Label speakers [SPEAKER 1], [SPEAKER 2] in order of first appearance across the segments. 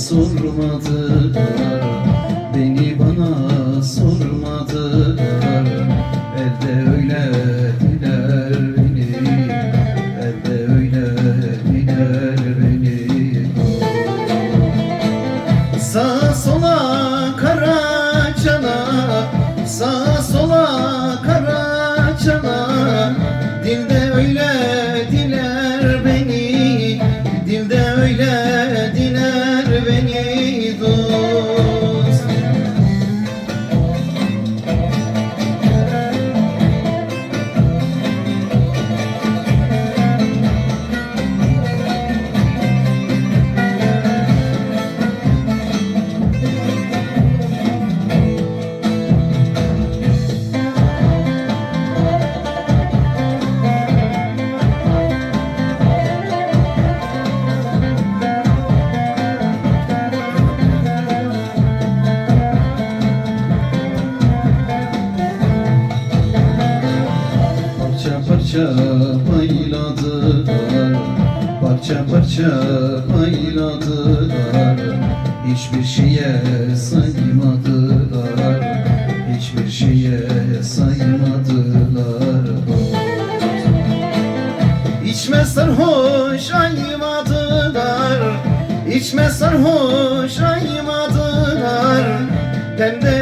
[SPEAKER 1] sormadılar. Beni bana sormadılar. Evde öyle diler beni. Evde öyle diler beni. Sağa sola kara çana Sağa sola beni Parça payladılar Parça parça payladılar Hiçbir şeye saymadılar. Hiçbir şeye saymadılar. İçme sarhoş aymadılar. İçme sarhoş aymadılar. Demde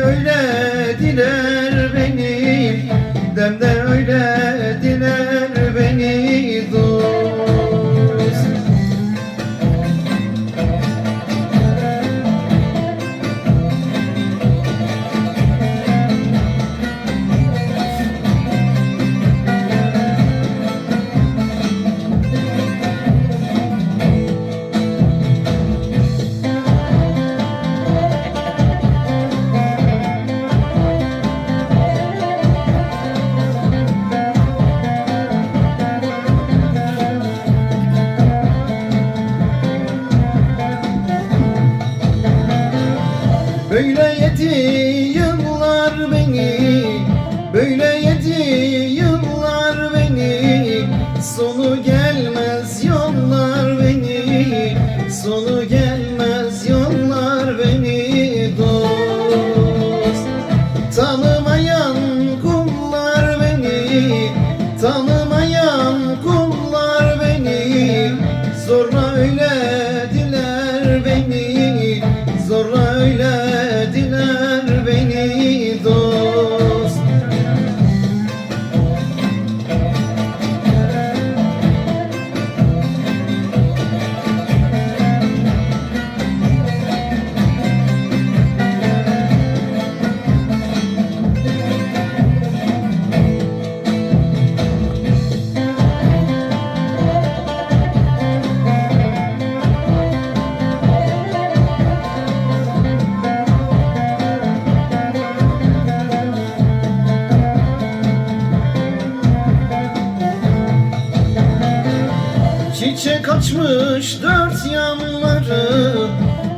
[SPEAKER 1] Çiçek açmış dört yanları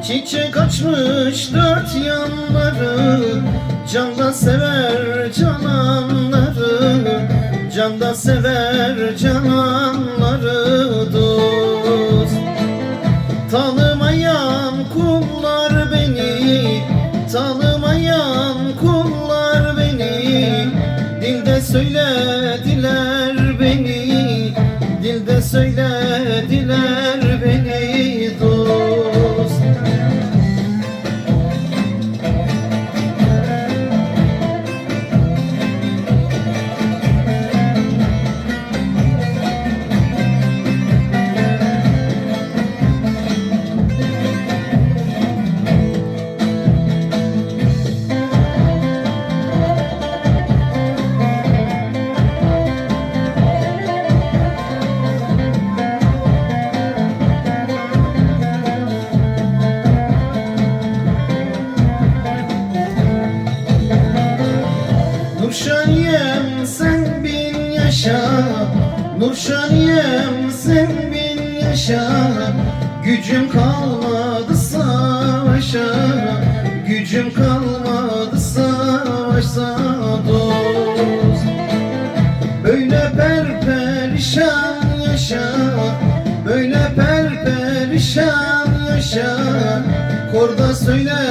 [SPEAKER 1] Çiçek açmış dört yanları. Canda sever cananları Canda sever cananları dost. Tanımayan kullar beni Tanımayan söylediler beni yaşa. Nurşaniyem sen bin yaşa. Gücüm kalmadı savaşa. Gücüm kalmadı savaşa dost. Böyle perperişan yaşa. Böyle perperişan yaşa. Orada söylediler